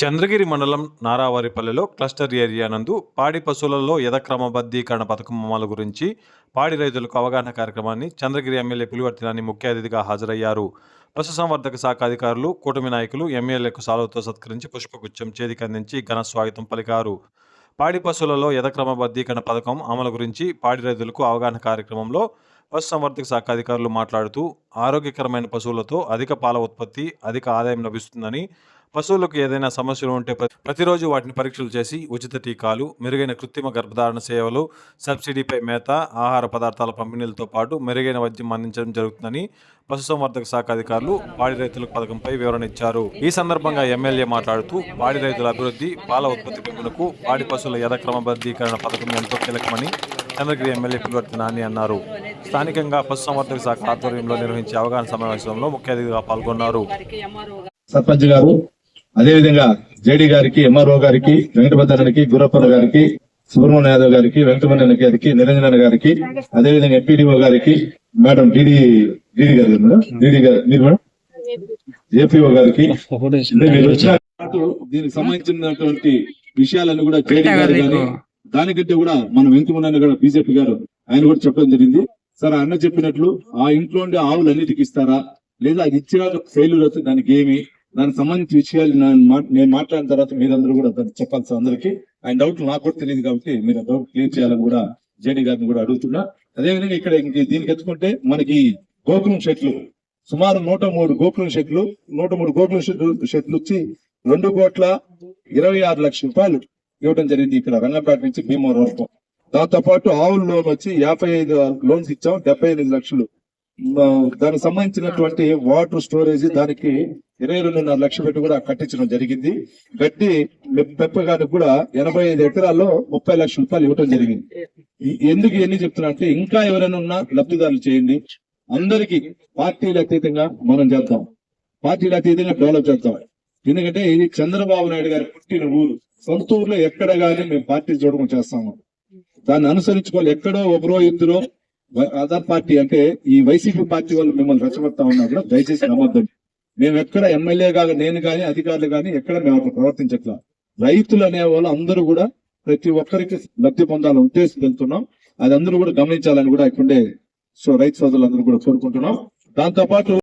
చంద్రగిరి మండలం నారావారిపల్లెలో cluster area నందు పాడి పశువులలో యథక్రమబద్ధీకరణ పథకం అమలు గురించి పాడి రైతులకు అవగాహన కార్యక్రమాన్ని చంద్రగిరి ఎమ్మెల్యే పులివర్తినాన్ని ముఖ్య అతిథిగా హాజరయ్యారు. పశుసంవర్ధక శాఖ అధికారులు కూటమి నాయకులు ఎమ్మెల్యేకు సాలువతో సత్కరించి పుష్పగుచ్చం చేతికందించి ఘన స్వాగతం పలికారు. పాడి పశువులలో యథక్రమబద్ధీకరణ పథకం అమలు గురించి పాడి రైతులకు అవగాహన కార్యక్రమంలో పశుసంవర్ధక శాఖ అధికారులు మాట్లాడుతూ ఆరోగ్యకరమైన పశువులతో అధిక పాల ఉత్పత్తి అధిక ఆదాయం లభిస్తుందని పశువులకు ఏదైనా సమస్యలు ఉంటే ప్రతిరోజు వాటిని పరీక్షలు చేసి ఉచిత టీకాలు మెరుగైన కృత్రిమ గర్భధారణ సేవలు సబ్సిడీపై మేత ఆహార పదార్థాల పంపిణీలతో పాటు మెరుగైన వైద్యం అందించడం జరుగుతుందని పశుసంవర్ధక శాఖ అధికారులు పాడి రైతులకు పథకంపై వివరణ ఇచ్చారు. ఈ సందర్భంగా ఎమ్మెల్యే మాట్లాడుతూ పాడి రైతుల అభివృద్ధి పాల ఉత్పత్తి పెంపునకు పాడి పశువుల యథక్రమబద్ధీకరణ పథకం ఎంతో కీలకమని చంద్రగిరి ఎమ్మెల్యే పులివర్తి నాని అన్నారు. స్థానికంగా పశుసంవర్ధక శాఖ ఆధ్వర్యంలో నిర్వహించే అవగాహన సమావేశంలో ముఖ్య అతిథిగా పాల్గొన్నారు. సర్పంచ్ గారు అదేవిధంగా జేడి గారికి ఎంఆర్ఓ గారికి వెంకటభద్రానికి గురప్పన్న గారికి సుబ్రహ్మణ్య యాదవ్ గారికి వెంకటమణ్య గారికి నిరంజన గారికి అదేవిధంగా ఎంపీడీఓ గారికి మేడం డిడి డిడి గారు డిడి గారు మీరు మేడం? ఏపీఓ గారికి. దీనికి సంబంధించినటువంటి విషయాలన్నీ కూడా జేడి గారు కానీ దానికంటే కూడా మన వెంకటమణ్య కూడా బీజేపీ గారు ఆయన కూడా చెప్పడం జరిగింది. సార్ అన్న చెప్పినట్లు ఆ ఇంట్లో ఉండే ఆవులు అన్నిటికి ఇస్తారా? లేదా అది ఇచ్చిన ఫెయిల్యూర్ అవుతుంది దానికి ఏమి? దానికి సంబంధించిన విషయాలు నేను మా- నేను మాట్లాడిన తర్వాత మీరందరూ కూడా దాన్ని చెప్పాలి అందరికి ఆయన డౌట్లు నాకు కూడా తెలియదు కాబట్టి మీరు ఆ డౌట్ క్లియర్ చేయాలని కూడా జేడీ గారిని కూడా అడుగుతున్నా. అదేవిధంగా ఇక్కడ దీనికి ఎత్తుకుంటే మనకి గోకులం షెట్లు సుమారు నూట మూడు గోకులం షెట్లు నూట మూడు గోకులం షెట్లు వచ్చి రెండు కోట్ల ఇరవై ఆరు లక్షల రూపాయలు ఇవ్వడం జరిగింది ఇక్కడ రంగంపేట నుంచి భీమవరం వరకు. దాంతో పాటు ఆవుల లోన్ వచ్చి యాభై ఐదు లోన్స్ ఇచ్చాం డెబ్బై ఎనిమిది లక్షలు. దానికి సంబంధించినటువంటి వాటర్ స్టోరేజ్ దానికి ఇరవై రెండున్నర లక్షలు పెట్టి కూడా కట్టించడం జరిగింది. గడ్డి పెప్పగానికి కూడా ఎనభై ఐదు ఎకరాల్లో ముప్పై లక్షల రూపాయలు ఇవ్వడం జరిగింది. ఎందుకు ఎన్ని చెప్తున్నా అంటే ఇంకా ఎవరైనా ఉన్నా లబ్ధిదారులు చేయండి. అందరికి పార్టీలు అతీతంగా మనం చేద్దాం. పార్టీలు అతీతంగా డెవలప్ చేద్దాం. ఎందుకంటే ఇది చంద్రబాబు నాయుడు గారి పుట్టిన ఊరు. సొంత ఊర్లో ఎక్కడ కానీ మేము పార్టీ చూడకుండా చేస్తాము. దాన్ని అనుసరించుకోవాలి. ఎక్కడో ఒకరో ఇద్దరో అదర్ పార్టీ అంటే ఈ వైసీపీ పార్టీ వాళ్ళు మిమ్మల్ని రెచ్చగొడతా ఉన్నా కూడా దయచేసి నమ్మొద్దండి. మేము ఎక్కడ ఎమ్మెల్యే కాగా నేను కానీ అధికారులు కానీ ఎక్కడ మేము అక్కడ ప్రవర్తించట్లా. రైతులు అనే వాళ్ళు అందరూ కూడా ప్రతి ఒక్కరికి లబ్ధి పొందాలని ఉద్దేశం వెళ్తున్నాం. అది అందరూ కూడా గమనించాలని కూడా ఇక్కడే సో రైతు సోదరులందరూ కూడా కోరుకుంటున్నాం. దాంతో పాటు